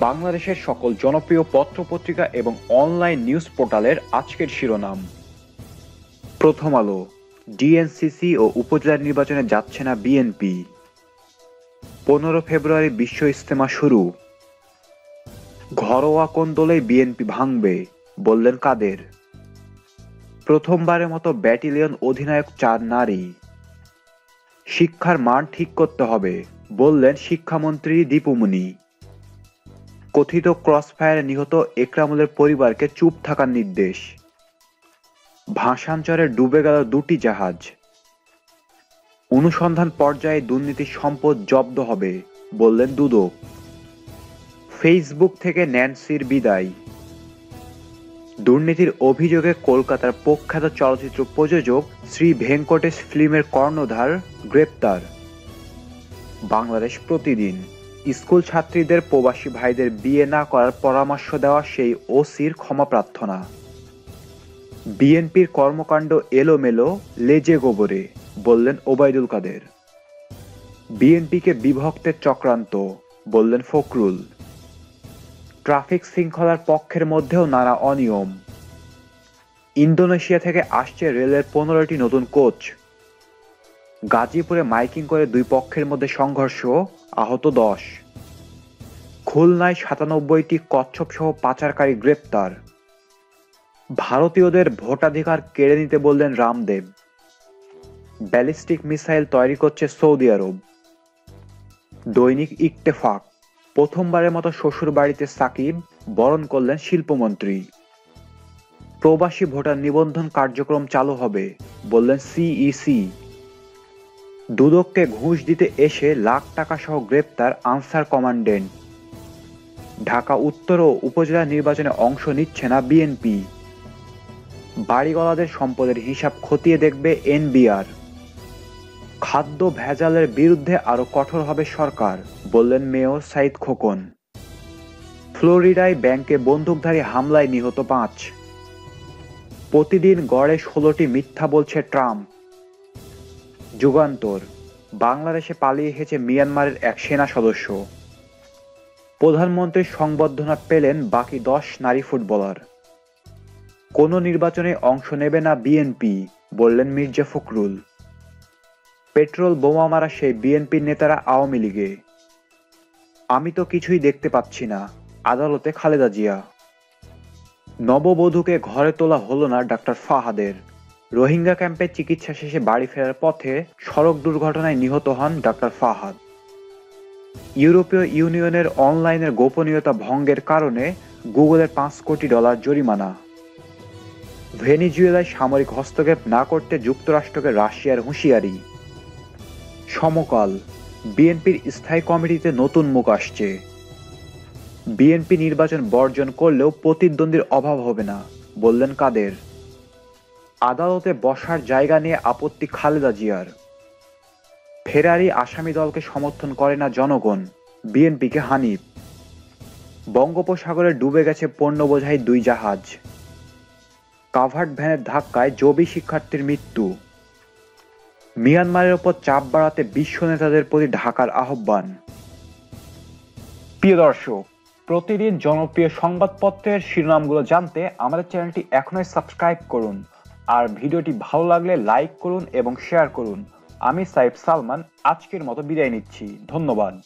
বাংলাদেশের সকল জনপ্রিয় পত্রপত্রিকা এবং অনলাইন নিউজ পোর্টালের আজকের শিরোনাম। প্রথম আলো, ডিএনসিসি ও উপজেলা নির্বাচনে যাচ্ছে না বিএনপি। পনেরো ফেব্রুয়ারি বিশ্ব ইস্তেমা শুরু। ঘরোয়া কোন দলেই বিএনপি ভাঙবে, বললেন কাদের। প্রথমবারের মতো ব্যাটালিয়ন অধিনায়ক চার নারী। শিক্ষার মান ঠিক করতে হবে, বললেন শিক্ষামন্ত্রী দীপুমণি। কথিত ক্রসফায়ারে নিহত একরামুলের পরিবারকে চুপ থাকার নির্দেশ। ভাষাঞ্চরে ডুবে গেল দুটি জাহাজ। অনুসন্ধান পর্যায়ে দুর্নীতির সম্পদ জব্দ হবে, বললেন দুদক। ফেসবুক থেকে ন্যান্সির বিদায়। দুর্নীতির অভিযোগে কলকাতার প্রখ্যাত চলচ্চিত্র প্রযোজক শ্রী ভেঙ্কটেশ ফিল্মের কর্ণধার গ্রেপ্তার। বাংলাদেশ প্রতিদিন। স্কুল ছাত্রীদের প্রবাসী ভাইদের বিয়ে না করার পরামর্শ দেওয়া সেই ওসির ক্ষমা প্রার্থনা। বিএনপির কর্মকাণ্ড এলোমেলো, লেজে গোবরে, বললেন ওবায়দুল কাদের। বিএনপিকে বিভক্তের চক্রান্ত, বললেন ফখরুল। ট্রাফিক শৃঙ্খলার পক্ষের মধ্যেও নানা অনিয়ম। ইন্দোনেশিয়া থেকে আসছে রেলের পনেরোটি নতুন কোচ। গাজীপুরে মাইকিং করে দুই পক্ষের মধ্যে সংঘর্ষ, আহত দশ। খুলনায় সাতানব্বইটি কচ্ছপ সহ পাচারকারী গ্রেপ্তার। ভারতীয়দের ভোটাধিকার কেড়ে নিতে বললেন রামদেব। ব্যালিস্টিক মিসাইল তৈরি করছে সৌদি আরব। দৈনিক ইকতেফাক প্রথমবারের মতো শ্বশুর বাড়িতে সাকিব বরণ করলেন শিল্পমন্ত্রী। প্রবাসী ভোটার নিবন্ধন কার্যক্রম চালু হবে, বললেন সিইসি। দুদককে ঘুষ দিতে এসে লাখ টাকা সহ গ্রেপ্তার আনসার কমান্ডেন্ট। ঢাকা উত্তর ও উপজেলা নির্বাচনে অংশ নিচ্ছে না বিএনপি। বাড়িওয়ালাদের সম্পদের হিসাব খতিয়ে দেখবে এনবিআর। খাদ্য ভেজালের বিরুদ্ধে আরও কঠোর হবে সরকার, বললেন মেয়র সাইদ খোকন। ফ্লোরিডায় ব্যাংকে বন্দুকধারী হামলায় নিহত পাঁচ। প্রতিদিন গড়ে ষোলোটি মিথ্যা বলছে ট্রাম্প। যুগান্তর। বাংলাদেশে পালিয়ে এসেছে মিয়ানমারের এক সেনা সদস্য। প্রধানমন্ত্রীর সংবর্ধনা পেলেন বাকি দশ নারী ফুটবলার। কোনো নির্বাচনে অংশ নেবে না বিএনপি, বললেন মির্জা ফখরুল। পেট্রোল বোমা মারা সেই বিএনপির নেতারা আওয়ামী লীগে। আমি তো কিছুই দেখতে পাচ্ছি না, আদালতে খালেদা জিয়া। নববধূকে ঘরে তোলা হলো না ডাক্তার ফাহাদের। রোহিঙ্গা ক্যাম্পে চিকিৎসা শেষে বাড়ি ফেরার পথে সড়ক দুর্ঘটনায় নিহত হন ডাক্তার ফাহাদ। ইউরোপীয় ইউনিয়নের অনলাইনের গোপনীয়তা ভঙ্গের কারণে গুগলের পাঁচ কোটি ডলার জরিমানা। ভেনিজুয়েলায় সামরিক হস্তক্ষেপ না করতে যুক্তরাষ্ট্রকে রাশিয়ার হুঁশিয়ারি। সমকাল, বিএনপির স্থায়ী কমিটিতে নতুন মুখ আসছে। বিএনপি নির্বাচন বর্জন করলেও প্রতিদ্বন্দ্বীর অভাব হবে না, বললেন কাদের? আদালতে বসার জায়গা নিয়ে আপত্তি খালেদা জিয়ার। ফেরারি আসামি দলকে সমর্থন করে না জনগণ, বিএনপিকে হানিফ। বঙ্গোপসাগরে ডুবে গেছে পণ্য বোঝাই দুই জাহাজ। কাভার্ড ভ্যানের ধাক্কায় জবি শিক্ষার্থীর মৃত্যু। মিয়ানমারের ওপর চাপ বাড়াতে বিশ্ব নেতাদের প্রতি ঢাকার আহ্বান। প্রিয় দর্শক, প্রতিদিন জনপ্রিয় সংবাদপত্রের শিরোনামগুলো জানতে আমাদের চ্যানেলটি এখনই সাবস্ক্রাইব করুন। আর ভিডিওটি ভালো লাগলে লাইক করুন এবং শেয়ার করুন। আমি সাইফ সালমান, আজকের মতো বিদায় নিচ্ছি। ধন্যবাদ।